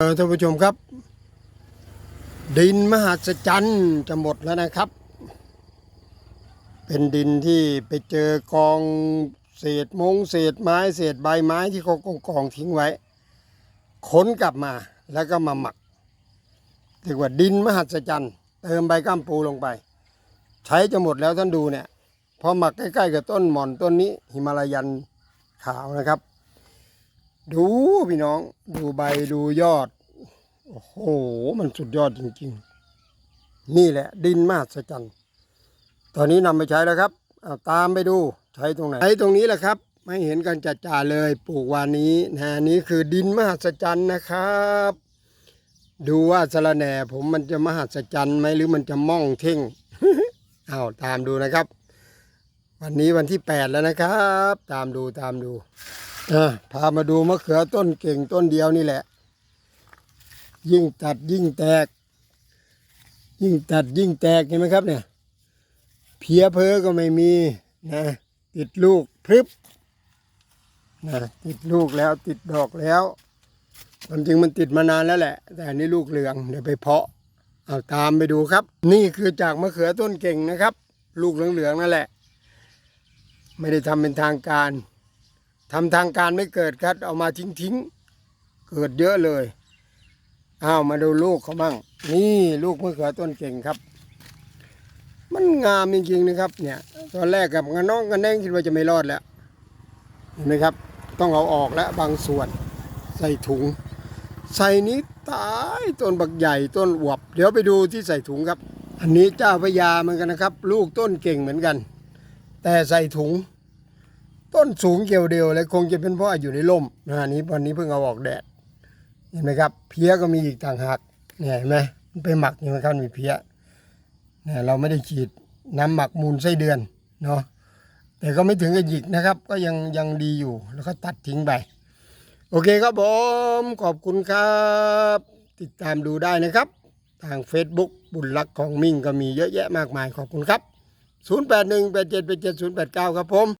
ท่านผู้ชมครับ ดินมหัศจรรย์จะหมดแล้วนะครับ เป็นดินที่ไปเจอกองเศษมงเศษไม้เศษใบไม้ที่เขากองกองทิ้งไว้ขนกลับมาแล้วก็มาหมักเรียกว่าดินมหัศจรรย์เติมใบก้ามปูลงไป ใช้จะหมดแล้วท่านดูเนี่ยพอหมักใกล้ๆกับต้นหม่อนต้นนี้หิมาลายันขาวนะครับ ดูพี่น้อง ดูใบดูยอด โอ้โห มันสุดยอดจริงๆ นี่แหละ ดินมหัศจรรย์ตอนนี้นำไปใช้แล้วครับเอาตามไปดูใช้ตรงไหนใช้ตรงนี้แหละครับ ไม่เห็นกันจัดจ่าเลยปลูกวานนี้นะนี่คือดินมหัศจรรย์นะครับ ดูว่าสะระแหน่ผมมันจะมหัศจรรย์ไหมหรือมันจะม่องเท่งเอาตามดูนะครับ วันนี้วันที่แปดแล้วนะครับ ตามดูตามดู อะพามาดูมะเขือต้นเก่งต้นเดียวนี่แหละ ยิ่งตัดยิ่งแตก ยิ่งตัดยิ่งแตกเห็นไหมครับเนี่ย เพียเพอก็ไม่มีนะติดลูกพรึบนะติดลูกแล้วติดดอกแล้วควาจริงมันติดมานานแล้วแหละ แต่อันนี้ลูกเหลืองเดี๋ยวไปเพาะเอาตามไปดูครับ นี่คือจากมะเขือต้นเก่งนะครับ ลูกเหลืองๆนั่นแหละ ไม่ได้ทำเป็นทางการ ทำทางการไม่เกิดครับ เอามาทิ้งทิ้งๆเกิดเยอะเลยอ้าวมาดูลูกเขาบ้างนี่ลูกมะเขือต้นเก่งครับ มันงามจริงๆนะครับ เนี่ย ตอนแรกกับน้องกันแน่งคิดว่าจะไม่รอดแล้วเห็นไหมครับ ต้องเอาออกแล้วบางส่วน ใส่ถุง ใส่นี้ตายต้นบักใหญ่ต้นอวบ เดี๋ยวไปดูที่ใส่ถุงครับ อันนี้เจ้าพระยาเหมือนกันนะครับ ลูกต้นเก่งเหมือนกัน แต่ใส่ถุง ต้นสูงเกี่ยวเดียวเลยคงจะเป็นเพราะอยู่ในร่มนะนี้วันนี้เพิ่งเอาออกแดดเห็นไหมครับ เพี้ยก็มีอีกต่างหากเนี่ยเห็นไหมมันไปหมักนี่มันเข้ามีเพี้ยเนี่ยเราไม่ได้ฉีดน้ำหมักมูลไส้เดือนเนาะแต่ก็ไม่ถึงกับหยิกนะครับ ก็ยังยังดีอยู่แล้วก็ตัดทิ้งไป โอเคครับผมขอบคุณครับ ติดตามดูได้นะครับ ทาง Facebook บุญรักของมิ่งก็มีเยอะแยะมากมายขอบคุณครับ 081 87 87 089 ครับผม